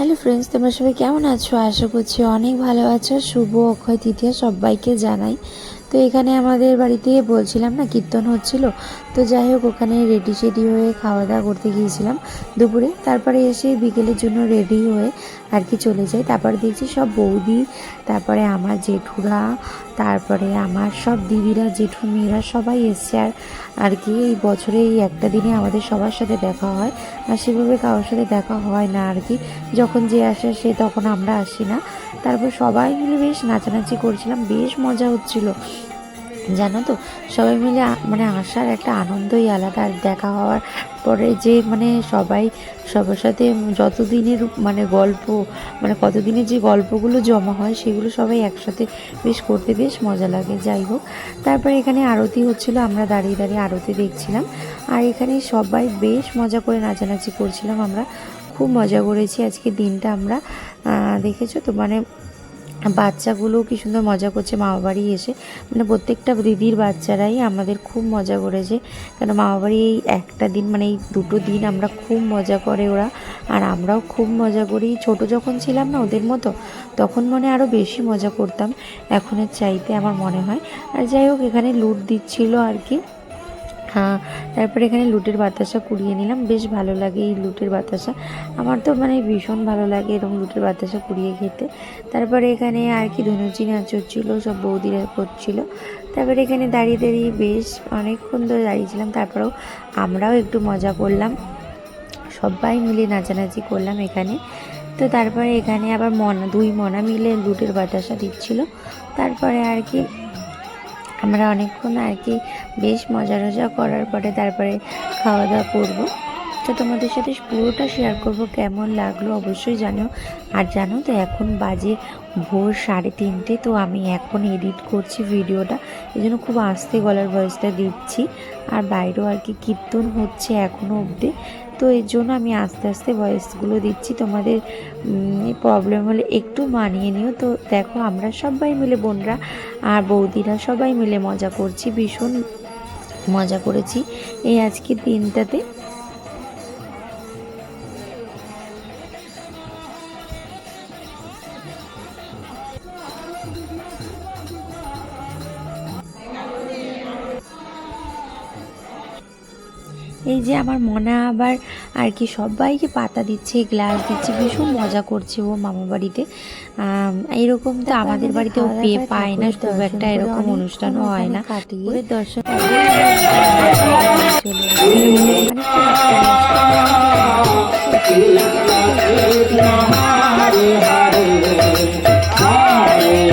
Hello friends তোমরা সবাই কেমন আছো? আশা করছি অনেক ভালো আছো। শুভ অক্ষয় তৃতীয়া সবাইকে জানাই। তো এখানে আমাদের বাড়িতে বলছিলাম না, কীর্তন হচ্ছিল। তো যাই হোক, ওখানে রেডি সেডি হয়ে খাওয়া দাওয়া করতে গিয়েছিলাম দুপুরে। তারপরে এসে বিকেলের জন্য রেডি হয়ে আর কি চলে যাই। তারপরে দেখছি সব বৌদি, তারপরে আমার জেঠুরা, তারপরে আমার সব দিদিরা, জেঠু মেয়েরা সবাই এসছে। আর আর কি এই বছরে এই একটা দিনে আমাদের সবার সাথে দেখা হয়। আর সেভাবে কারোর সাথে দেখা হয় না আর কি। যখন যে আসে সে তখন আমরা আসি না। তারপর সবাই মিলে বেশ নাচানাচি করছিলাম। বেশ মজা হচ্ছিল। জানো তো? সবাই মিলে মানে আসার একটা আনন্দই আলাদা। আর দেখা হওয়ার পরে যে মানে সবাই সবার সাথে যতদিনের মানে গল্প মানে কতদিনের যে গল্পগুলো জমা হয় সেগুলো সবাই একসাথে বেশ করতে বেশ মজা লাগে। যাই হোক, তারপরে এখানে আরতি হচ্ছিল, আমরা দাঁড়িয়ে দাঁড়িয়ে আরতি দেখছিলাম। আর এখানে সবাই বেশ মজা করে নাচানাচি করছিলাম আমরা। খুব মজা করেছি। আজকে দিনটা আমরা দেখেছ তো? মানে বাচ্চাগুলো কি সুন্দর মজা করছে, মামা বাড়ি এসে। মানে প্রত্যেকটা দিদির বাচ্চারাই আমাদের খুব মজা করেছে। কেন, মামা বাড়ি এই একটা দিন মানে এই দুটো দিন আমরা খুব মজা করে ওরা। আর আমরাও খুব মজা করি। ছোট যখন ছিলাম না ওদের মতো, তখন মনে আরও বেশি মজা করতাম। এখনের চাইতে আমার মনে হয়। আর যাই হোক, এখানে লুট দিচ্ছিল আর কি। তারপরে এখানে লুটের বাতাসা কুড়িয়ে নিলাম। বেশ ভালো লাগে এই লুটের বাতাসা। আমার তো মানে ভীষণ ভালো লাগে এরকম লুটের বাতাসা কুড়িয়ে খেতে। তারপরে এখানে আর কি ধনুচি নাচ হচ্ছিল সব বৌদিরা করছিল। তারপরে এখানে দাঁড়িয়ে দাঁড়িয়ে বেশ অনেকক্ষণ ধরে দাঁড়িয়েছিলাম। তারপরেও আমরাও একটু মজা করলাম। সবাই মিলে নাচানাচি করলাম এখানে। তো তারপরে এখানে আবার মনা, দুই মনা মিলে লুটের বাতাসা দিচ্ছিল। তারপরে আর কি আমরা অনেকক্ষণ আর কি বেশ মজা টজা করার পরে তারপরে খাওয়া দাওয়া করব। তো তোমাদের সাথে পুরোটা শেয়ার করব, কেমন লাগল অবশ্যই জানো আর জানো তো এখন বাজে ভোর সাড়ে তিনটে, তো আমি এখন এডিট করছি ভিডিওটা। এই জন্য খুব আস্তে গলার ভয়েসটা দিচ্ছি। আর বাইরেও আর কি কীর্তন হচ্ছে এখনও অবধি। তো এর জন্য আমি আস্তে আস্তে ভয়েসগুলো দিচ্ছি। তোমাদের প্রবলেম হলে একটু মানিয়ে নিও। তো দেখো, আমরা সবাই মিলে বোনরা আর বৌদিরা সবাই মিলে মজা করছি, ভীষণ মজা করেছি এই আজকের দিনটাতে। এই যে আমার মনে আবার আর কি সবাইকে পাতা দিচ্ছে গ্লাস দিচ্ছে ভীষণ মজা করছে ও মামা বাড়িতে। এরকম তো আমাদের বাড়িতেও পেয়ে পায় না খুব একটা এরকম অনুষ্ঠানও হয় না। কাটিয়ে দর্শন চলে